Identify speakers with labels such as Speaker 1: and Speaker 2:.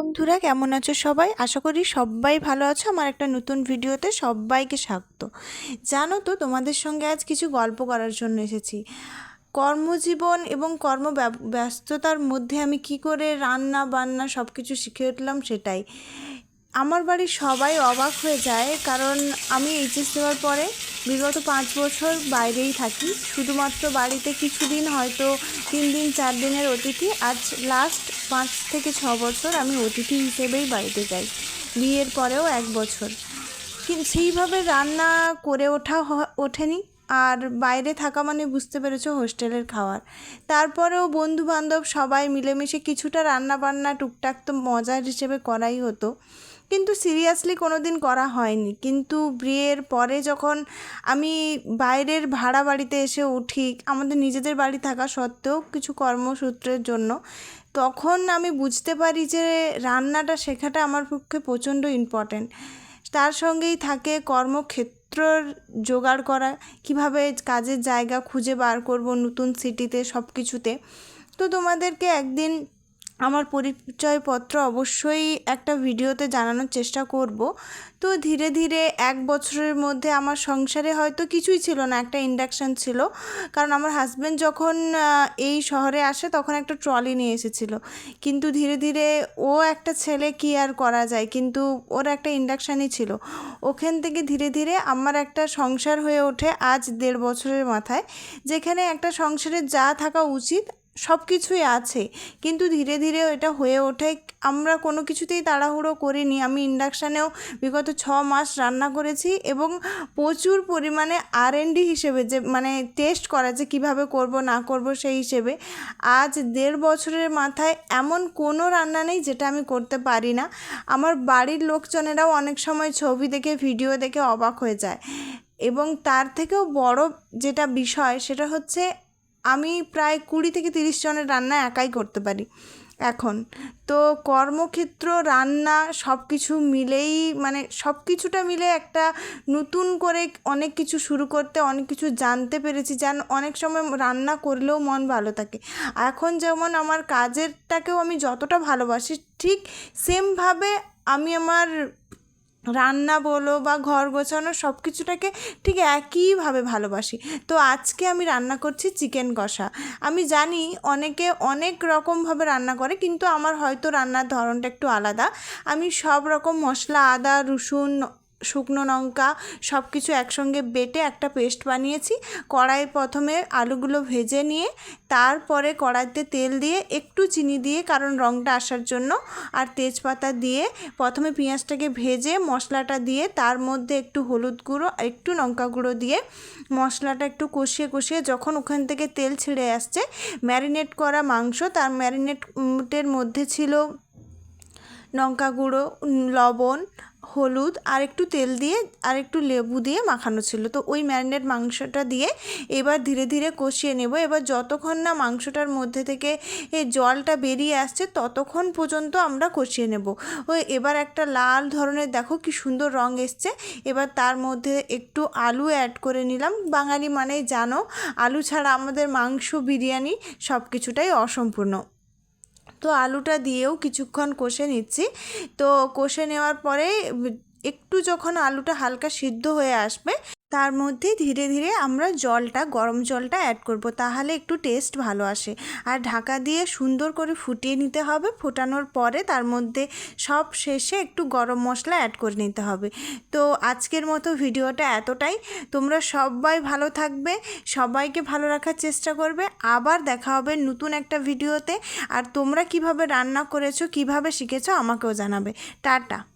Speaker 1: বন্ধুরা, কেমন আছো সবাই? আশা করি সবাই ভালো আছো। আমার একটা নতুন ভিডিওতে সবাইকে স্বাগত। জানো তো, তোমাদের সঙ্গে আজ কিছু গল্প করার জন্য এসেছি। কর্মজীবন এবং কর্ম ব্যস্ততার মধ্যে আমি কি করে রান্না, বান্না সব কিছু শিখে উঠলাম সেটাই। আমার বাড়ির সবাই অবাক হয়ে যায়, কারণ আমি এইচএস দেওয়ার পরে বিগত পাঁচ বছর বাইরেই থাকি। শুধুমাত্র বাড়িতে কিছুদিন হয়তো তিন দিন, চার দিনের অতিথি। আজ লাস্ট পাঁচ থেকে ছ বছর আমি অতিথি হিসেবেই বাড়িতে যাই। বিয়ের পরেও এক বছর। কিন্তু সেইভাবে রান্না করে ওঠা ওঠেনি। আর বাইরে থাকা মানে বুঝতে পেরেছ হোস্টেলের খাওয়ার। তারপরেও বন্ধু বান্ধব সবাই মিলেমিশে কিছুটা রান্না বান্না টুকটাক তো মজার হিসেবে করাই হতো। কিন্তু সিরিয়াসলি কোনো দিন করা হয়নি। কিন্তু বিয়ের পরে যখন আমি বাইরের ভাড়া বাড়িতে এসে উঠি, আমাদের নিজেদের বাড়ি থাকা সত্ত্বেও কিছু কর্মসূত্রের জন্য, তখন আমি বুঝতে পারি যে রান্নাটা শেখাটা আমার পক্ষে প্রচণ্ড ইম্পর্ট্যান্ট তার সঙ্গেই থাকে কর্মক্ষেত্রর জোগাড় করা, কীভাবে কাজের জায়গা খুঁজে বার করব নতুন সিটিতে সব কিছুতে তো তোমাদেরকে একদিন আমার পরিচয়পত্র অবশ্যই একটা ভিডিওতে জানানোর চেষ্টা করব। তো ধীরে ধীরে এক বছরের মধ্যে আমার সংসারে হয়তো কিছুই ছিল না, একটা ইন্ডাকশান ছিল। কারণ আমার হাজব্যান্ড যখন এই শহরে আসে তখন একটা ট্রলি নিয়ে এসেছিল। কিন্তু ধীরে ধীরে ও একটা ছেলে কি আর করা যায়, কিন্তু ওর একটা ইন্ডাকশানই ছিল। ওখান থেকে ধীরে ধীরে আমার একটা সংসার হয়ে ওঠে আজ দেড় বছরের মাথায়, যেখানে একটা সংসারে যা থাকা উচিত সব কিছুই আছে। কিন্তু ধীরে ধীরে এটা হয়ে ওঠে। আমরা কোনো কিছুতেই তাড়াহুড়ো করিনি। আমি ইন্ডাকশানেও বিগত ছ মাস রান্না করেছি এবং প্রচুর পরিমাণে আর ডি হিসেবে যে মানে টেস্ট করা যে কীভাবে করব, না করব সেই হিসেবে আজ দেড় বছরের মাথায় এমন কোনো রান্না নেই যেটা আমি করতে পারি না। আমার বাড়ির লোকজনেরাও অনেক সময় ছবি দেখে, ভিডিও দেখে অবাক হয়ে যায়। এবং তার থেকেও বড় যেটা বিষয় সেটা হচ্ছে আমি প্রায় কুড়ি থেকে তিরিশ জনের রান্না একাই করতে পারি, এখন। তো কর্মক্ষেত্র, রান্না সব কিছু মিলেই মানে সব কিছুটা মিলে একটা নতুন করে অনেক কিছু শুরু করতে, অনেক কিছু জানতে পেরেছি, যেন অনেক সময় রান্না করলেও মন ভালো থাকে। এখন যেমন আমার কাজেরটাকেও আমি যতটা ভালোবাসি, ঠিক সেমভাবে আমি আমার রান্না বলো বা ঘর গোছানো সব কিছুটাকে ঠিক একইভাবে ভালোবাসি। তো আজকে আমি রান্না করছি চিকেন কষা। আমি জানি অনেকে অনেক রকমভাবে রান্না করে, কিন্তু আমার হয়তো রান্নার ধরনটা একটু আলাদা। আমি সব রকম মশলা, আদা, রসুন শুকনো লঙ্কা সব কিছু একসঙ্গে বেটে একটা পেস্ট বানিয়েছি। কড়াই প্রথমে আলুগুলো ভেজে নিয়ে তারপরে কড়াইতে তেল দিয়ে একটু চিনি দিয়ে, কারণ রঙটা আসার জন্য, আর তেজপাতা দিয়ে প্রথমে পেঁয়াজটাকে ভেজে মশলাটা দিয়ে, তার মধ্যে একটু হলুদ গুঁড়ো একটু লঙ্কা গুঁড়ো দিয়ে মশলাটা একটু কষিয়ে কষিয়ে যখন ওখান থেকে তেল ছিঁড়ে আসছে, ম্যারিনেট করা মাংস, তার ম্যারিনেটের মধ্যে ছিল লঙ্কা গুঁড়ো লবণ, হলুদ আর একটু তেল দিয়ে আর একটু লেবু দিয়ে মাখানো ছিল। তো ওই ম্যারিনেট মাংসটা দিয়ে এবার ধীরে ধীরে কষিয়ে নেব। এবার যতক্ষণ না মাংসটার মধ্যে থেকে এ জলটা বেরিয়ে আসছে, ততক্ষণ পর্যন্ত আমরা কষিয়ে নেব। ও এবার একটা লাল ধরনের, দেখো কি সুন্দর রং এসছে। এবার তার মধ্যে একটু আলু অ্যাড করে নিলাম। বাঙালি মানেই জানো, আলু ছাড়া আমাদের মাংস, বিরিয়ানি সব কিছুটাই অসম্পূর্ণ। তো আলুটা দিয়েও কিছুক্ষণ কষে নিচ্ছি। তো কষে নেওয়ার পরে একটু যখন আলুটা হালকা সিদ্ধ হয়ে আসবে তার মধ্যে ধীরে ধীরে আমরা জলটা, গরম জলটা অ্যাড করব। তাহলে একটু টেস্ট ভালো আসে। আর ঢাকা দিয়ে সুন্দর করে ফুটিয়ে নিতে হবে। ফোটানোর পরে তার মধ্যে সব শেষে একটু গরম মশলা অ্যাড করে নিতে হবে। তো আজকের মতো ভিডিওটা এতটাই। তোমরা সবাই ভালো থাকবে। সবাইকে ভালো রাখার চেষ্টা করবে। আবার দেখা হবে নতুন একটা ভিডিওতে। আর তোমরা কীভাবে রান্না করেছ, কীভাবে শিখেছো আমাকেও জানাবে। টাটা।